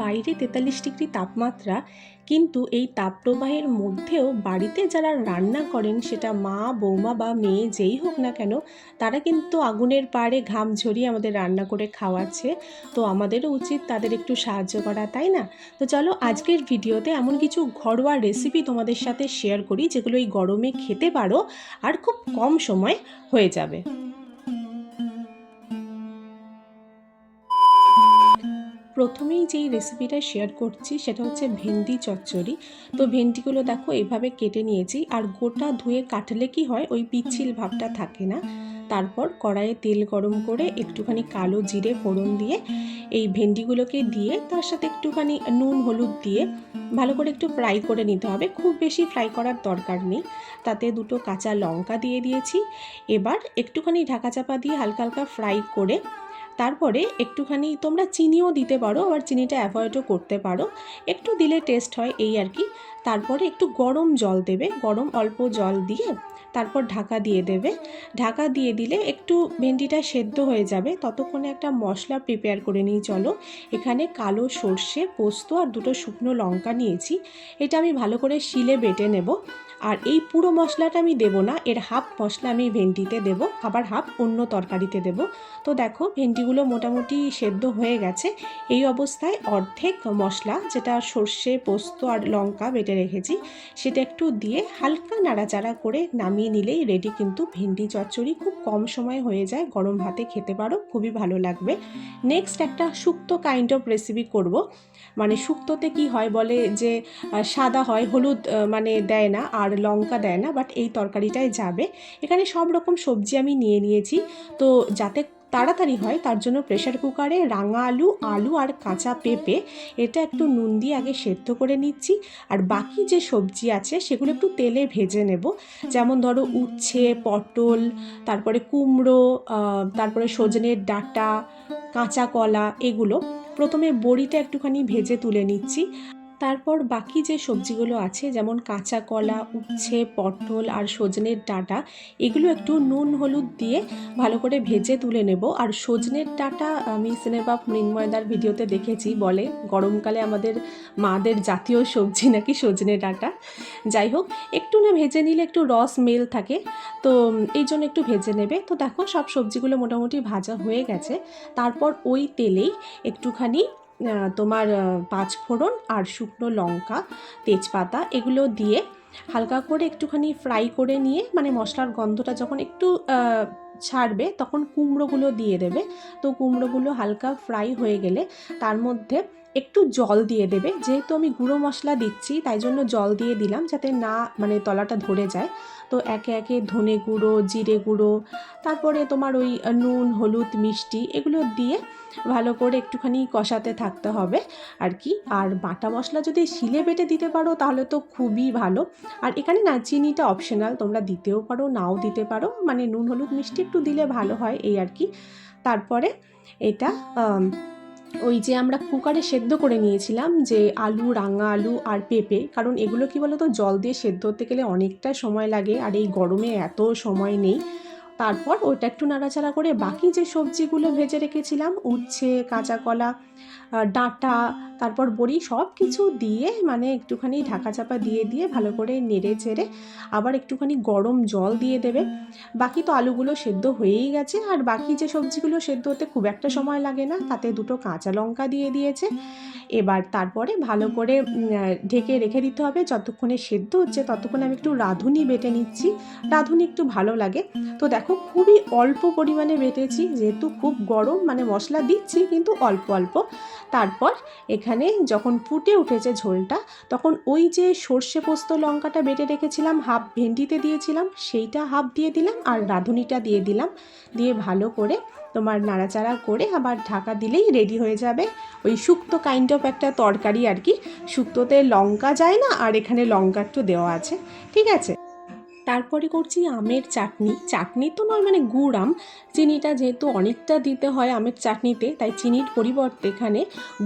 বাইরে তেতাল্লিশ ডিগ্রি তাপমাত্রা, কিন্তু এই তাপপ্রবাহের মধ্যেও বাড়িতে যারা রান্না করেন, সেটা মা, বৌমা বা মেয়ে যেই হোক না কেন, তারা কিন্তু আগুনের পাড়ে ঘাম ঝরিয়ে আমাদের রান্না করে খাওয়াচ্ছে। তো আমাদেরও উচিত তাদের একটু সাহায্য করা, তাই না? তো চলো আজকের ভিডিওতে এমন কিছু ঘরোয়া রেসিপি তোমাদের সাথে শেয়ার করি, যেগুলো এই গরমে খেতে পারো আর খুব কম সময় হয়ে যাবে। প্রথমেই যেই রেসিপিটা শেয়ার করছি সেটা হচ্ছে ভেন্ডি চচ্চড়ি। তো ভেন্ডিগুলো দেখো এভাবে কেটে নিয়েছি। আর গোটা ধুয়ে কাটলে কি হয়? ওই পিচ্ছিল ভাবটা থাকে না? তারপর কড়াইয়ে তেল গরম করে একটুখানি কালো জিরে ফোড়ন দিয়ে এই ভেন্ডিগুলোকে দিয়ে তার সাথে একটুখানি নুন, হলুদ দিয়ে ভালো করে একটু ফ্রাই করে নিতে হবে। খুব বেশি ফ্রাই করার দরকার নেই। তাতে দুটো কাঁচা লঙ্কা দিয়ে দিয়েছি। এবার একটুখানি ঢাকা চাপা দিয়ে হালকা হালকা ফ্রাই করে তারপরে একটুখানি তোমরা চিনিও দিতে পারো, আবার চিনিটা অ্যাভয়েডও করতে পারো। একটু দিলে টেস্ট হয় এই আর কি। তারপরে একটু গরম জল দেবে, গরম অল্প জল দিয়ে তারপর ঢাকা দিয়ে দেবে। ঢাকা দিয়ে দিলে একটু ভেন্ডিটা সেদ্ধ হয়ে যাবে, ততক্ষণে একটা মশলা প্রিপেয়ার করে নিই, চলো। এখানে কালো সর্ষে, পোস্ত আর দুটো শুকনো লঙ্কা নিয়েছি। এটা আমি ভালো করে শিলে বেটে নেব। আর এই পুরো মশলাটা আমি দেব না, এর হাফ মশলা আমি ভেন্ডিতে দেব, আবার হাফ অন্য তরকারিতে দেব। তো দেখো ভেন্ডিগুলো মোটামুটি সেদ্ধ হয়ে গেছে। এই অবস্থায় অর্ধেক মশলা, যেটা সর্ষে, পোস্ত আর লঙ্কা বেটে রেখেছি, সেটা একটু দিয়ে হালকা নাড়াচাড়া করে নামিয়ে নিলেই রেডি কিন্তু ভেন্ডি চচ্চড়ি খুব কম সময় হয়ে যায়, গরম ভাতে খেতে পারো, খুবই ভালো লাগবে। নেক্সট একটা শুক্তো কাইন্ড অফ রেসিপি করব। মানে শুক্তোতে কি হয় বলে যে সাদা হয়, হলুদ মানে দেয় না আর লঙ্কা দেয় না বাট এই তরকারিটায় যাবে। এখানে সব রকম সবজি আমি নিয়ে নিয়েছি। তো যাতে তাড়াতাড়ি হয়, তার জন্য প্রেশার কুকারে রাঙা আলু আলু আর কাঁচা পেঁপে, এটা একটু নুন দিয়ে আগে সেদ্ধ করে নিচ্ছি। আর বাকি যে সবজি আছে, সেগুলো একটু তেলে ভেজে নেব। যেমন ধরো উচ্ছে, পটল, তারপরে কুমড়ো তারপরে সজনের ডাঁটা, কাঁচা কলা, এগুলো। প্রথমে বড়িটা একটুখানি ভেজে তুলে নিচ্ছি। তারপর বাকি যে সবজিগুলো আছে, যেমন কাঁচা কলা, উচ্ছে, পটল আর সজনের ডাঁটা, এগুলো একটু নুন হলুদ দিয়ে ভালো করে ভেজে তুলে নেব। আর সজনের ডাঁটা আমি সিনেবাপ মৃন্ময়দার ভিডিওতে দেখেছি, বলে গরমকালে আমাদের মাদের জাতীয় সবজি নাকি সজনে ডাঁটা। যাই হোক, একটু না ভেজে নিলে একটু রস মেল থাকে, তো এই জন্য একটু ভেজে নেবে। তো দেখো, সব সবজিগুলো মোটামুটি ভাজা হয়ে গেছে। তারপর ওই তেলেই একটুখানি তোমার পাঁচ ফোড়ন আর শুকনো লঙ্কা, তেজপাতা এগুলো দিয়ে হালকা করে একটুখানি ফ্রাই করে নিয়ে মানে মশলার গন্ধটা যখন একটু ছাড়বে তখন কুমড়োগুলো দিয়ে দেবে। তো কুমড়োগুলো হালকা ফ্রাই হয়ে গেলে তার মধ্যে একটু জল দিয়ে দেবে। যেহেতু আমি গুঁড়ো মশলা দিচ্ছি, তাই জন্য জল দিয়ে দিলাম যাতে না মানে তলাটা ধরে যায়। তো একে একে ধনে গুঁড়ো, জিরে গুঁড়ো, তারপরে তোমার ওই নুন, হলুদ, মিষ্টি এগুলো দিয়ে ভালো করে একটুখানি কষাতে থাকতে হবে আর কি। আর বাটা মশলা যদি শিলে বেটে দিতে পারো তাহলে তো খুবই ভালো। আর এখানে না চিনিটা অপশনাল তোমরা দিতেও পারো, নাও দিতে পারো। মানে নুন, হলুদ, মিষ্টি একটু দিলে ভালো হয় এই আর কি। তারপরে এটা ওই যে আমরা কুকারে সেদ্ধ করে নিয়েছিলাম যে আলু, রাঙা আলু আর পেঁপে, কারণ এগুলো কি বলতো, জল দিয়ে সেদ্ধ হতে গেলে অনেকটা সময় লাগে আর এই গরমে এত সময় নেই। তারপর ওটা একটু নাড়াচাড়া করে বাকি যে সবজিগুলো ভেজে রেখেছিলাম, উচ্ছে কাঁচা কলা ডাঁটা, তারপর বড়ি সব কিছু দিয়ে মানে একটুখানি ঢাকা চাপা দিয়ে দিয়ে ভালো করে নেড়ে চেড়ে আবার একটুখানি গরম জল দিয়ে দেবে। বাকি তো আলুগুলো সেদ্ধ হয়েই গেছে আর বাকি যে সবজিগুলো সেদ্ধ হতে খুব একটা সময় লাগে না, তাতে দুটো কাঁচা লঙ্কা দিয়ে দিয়েছে। এবার তারপরে ভালো করে ঢেকে রেখে দিতে হবে। যতক্ষণে সেদ্ধ হচ্ছে ততক্ষণে আমি একটু রাঁধুনি বেটে নিচ্ছি। রাঁধুনি একটু ভালো লাগে। তো দেখো খুবই অল্প পরিমাণে বেটেছি যেহেতু খুব গরম মানে মশলা দিচ্ছি কিন্তু অল্প অল্প। তারপর এখানে যখন ফুটে উঠেছে ঝোলটা তখন ওই যে সর্ষে পোস্ত লঙ্কাটা বেটে রেখেছিলাম হাফ ভেন্ডিতে দিয়েছিলাম সেইটা হাফ দিয়ে দিলাম আর রাঁধুনিটা দিয়ে দিলাম। দিয়ে ভালো করে তোমার নাড়াচাড়া করে আবার ঢাকা দিলেই রেডি হয়ে যাবে। ওই শুক্তো কাইন্ড অফ একটা তরকারি আর কি। শুক্তোতে লঙ্কা যায় না আর এখানে লঙ্কা একটু দেওয়া আছে। ঠিক আছে? তারপরে করছি আমের চাটনি। চাটনি তো নয় মানে গুড় আম। চিনিটা যেহেতু অনেকটা দিতে হয় আমের চাটনিতে, তাই চিনির পরিবর্তে এখানে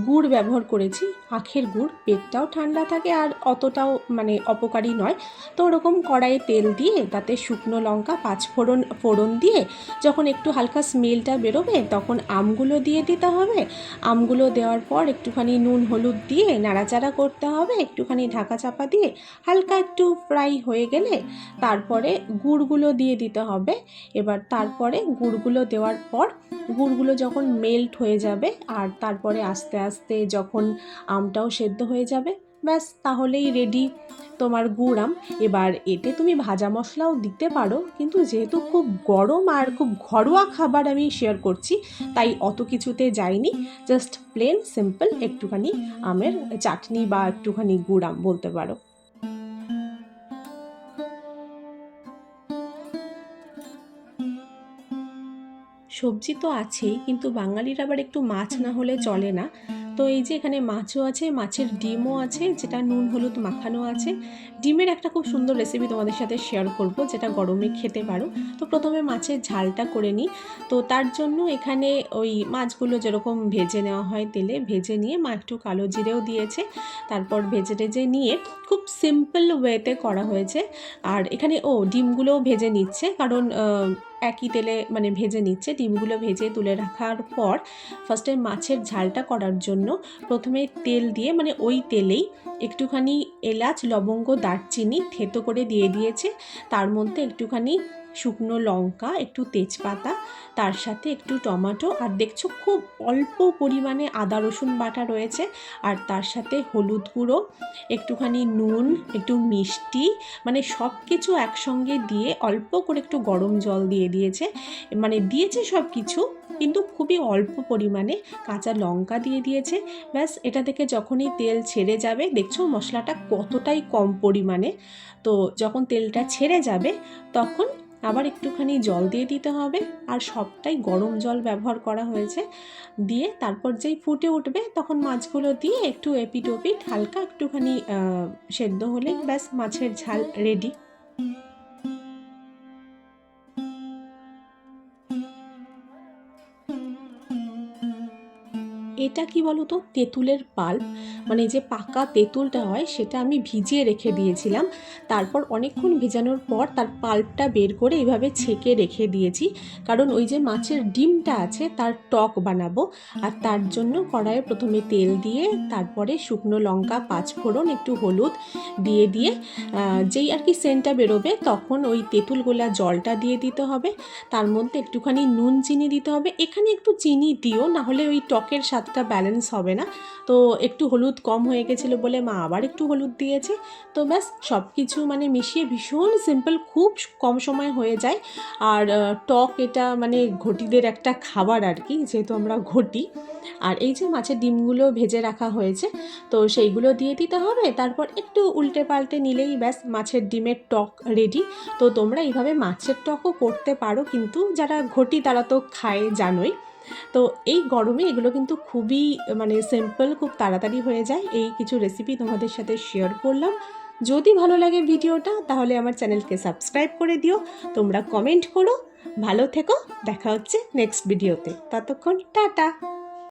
গুড় ব্যবহার করেছি। আখের গুড়, পেটটাও ঠান্ডা থাকে আর অতটাও মানে অপকারী নয়। তো ওরকম কড়াইয়ে তেল দিয়ে, তাতে শুকনো লঙ্কা পাঁচ ফোড়ন ফোড়ন দিয়ে যখন একটু হালকা স্মেলটা বেরোবে, তখন আমগুলো দিয়ে দিতে হবে। আমগুলো দেওয়ার পর একটুখানি নুন, হলুদ দিয়ে নাড়াচাড়া করতে হবে। একটুখানি ঢাকা চাপা দিয়ে হালকা একটু ফ্রাই হয়ে গেলে তারপরে গুড়গুলো দিয়ে দিতে হবে। এবার তারপরে গুড়গুলো দেওয়ার পর গুড়গুলো যখন মেল্ট হয়ে যাবে আর তারপরে আস্তে আস্তে যখন আমটাও সেদ্ধ হয়ে যাবে, ব্যাস তাহলেই রেডি তোমার গুড় আম। এবার এতে তুমি ভাজা মশলাও দিতে পারো, কিন্তু যেহেতু খুব গরম আর খুব ঘরোয়া খাবার আমি শেয়ার করছি, তাই অত কিছুতে যাইনি। জাস্ট প্লেন সিম্পল একটুখানি আমের চাটনি বা একটুখানি গুড় আম বলতে পারো। সবজি তো আছেই, কিন্তু বাঙালির আবার একটু মাছ না হলে চলে না। তো এই যে এখানে মাছও আছে, মাছের ডিমও আছে, যেটা নুন, হলুদ মাখানো আছে। ডিমের একটা খুব সুন্দর রেসিপি তোমাদের সাথে শেয়ার করব, যেটা গরমে খেতে পারো। তো প্রথমে মাছের ঝালটা করে নিই। তো তার জন্য এখানে ওই মাছগুলো যেরকম ভেজে নেওয়া হয় তেলে, ভেজে নিয়ে মা একটু কালো জিরেও দিয়েছে। তারপর ভেজে টেজে নিয়ে খুব সিম্পল ওয়েতে করা হয়েছে। আর এখানে, ও, ডিমগুলোও ভেজে নিচ্ছে। কারণ একই তেলে মানে ভেজে নিচ্ছে, ডিমগুলো ভেজে তুলে রাখার পর ফার্স্টে মাছের ঝালটা করার জন্য প্রথমে তেল দিয়ে মানে ওই তেলেই একটুখানি এলাচ, লবঙ্গ, দারচিনি থেতো করে দিয়ে দিয়েছে। তার মধ্যে একটুখানি শুকনো লঙ্কা, একটু তেজপাতা, তার সাথে একটু টমেটো, আর দেখছ খুব অল্প পরিমাণে আদা, রসুন বাটা রয়েছে, আর তার সাথে হলুদ গুঁড়ো, একটুখানি নুন, একটু মিষ্টি মানে সব কিছু একসঙ্গে দিয়ে অল্প করে একটু গরম জল দিয়ে দিয়েছে মানে দিয়েছে সব কিছু কিন্তু খুবই অল্প পরিমাণে কাঁচা লঙ্কা দিয়ে দিয়েছে। ব্যাস, এটা থেকে যখনই তেল ছেড়ে যাবে, দেখছ মশলাটা কতটাই কম পরিমাণে, তো যখন তেলটা ছেড়ে যাবে, তখন আবার একটুখানি জল দিয়ে দিতে হবে আর সবটাই গরম জল ব্যবহার করা হয়েছে। দিয়ে তারপর যেই ফুটে উঠবে তখন মাছগুলো দিয়ে একটু এপিট ওপিট হালকা একটুখানি সেদ্ধ হলেই ব্যাস মাছের ঝাল রেডি এটা কি বলো তো তেঁতুলের পাল্প। মানে যে পাকা তেঁতুলটা হয়, সেটা আমি ভিজিয়ে রেখে দিয়েছিলাম। তারপর অনেকক্ষণ ভেজানোর পর তার পাল্পটা বের করে এইভাবে ছেঁকে রেখে দিয়েছি। কারণ ওই যে মাছের ডিমটা আছে, তার টক বানাবো। আর তার জন্য কড়াইয়ে প্রথমে তেল দিয়ে, তারপরে শুকনো লঙ্কা পাঁচ ফোড়ন একটু হলুদ দিয়ে দিয়ে যেই আর কি সেন্টটা বেরোবে, তখন ওই তেঁতুল গোলা জলটা দিয়ে দিতে হবে। তার মধ্যে একটুখানি নুন, চিনি দিতে হবে। এখানে একটু চিনি দিও না হলে ওই টকের স্বাদটা ব্যালেন্স হবে না। তো একটু হলুদ কম হয়ে গেছিল বলে মা আবার একটু হলুদ দিয়েছে। তো ব্যাস সব কিছু মানে মিশিয়ে ভীষণ সিম্পল খুব কম সময় হয়ে যায়। আর টক এটা মানে ঘটিদের একটা খাবার আর কি, যেহেতু আমরা ঘটি। আর এই যে মাছের ডিমগুলো ভেজে রাখা হয়েছে, তো সেইগুলো দিয়ে দিতে হবে। তারপর একটু উল্টে পাল্টে নিলেই ব্যাস মাছের ডিমের টক রেডি তো তোমরা এইভাবে মাছের টকও করতে পারো, কিন্তু যারা ঘটি তারা তো খায়, জানোই। তো এই গরমে এগুলো কিন্তু খুবই মানে সিম্পল খুব তাড়াতাড়ি হয়ে যায়। এই কিছু রেসিপি তোমাদের সাথে শেয়ার করলাম। যদি ভালো লাগে ভিডিওটা, তাহলে আমার চ্যানেলকে সাবস্ক্রাইব করে দিও। তোমরা কমেন্ট করো। ভালো থেকো। দেখা হচ্ছে নেক্সট ভিডিওতে ততক্ষণ টাটা।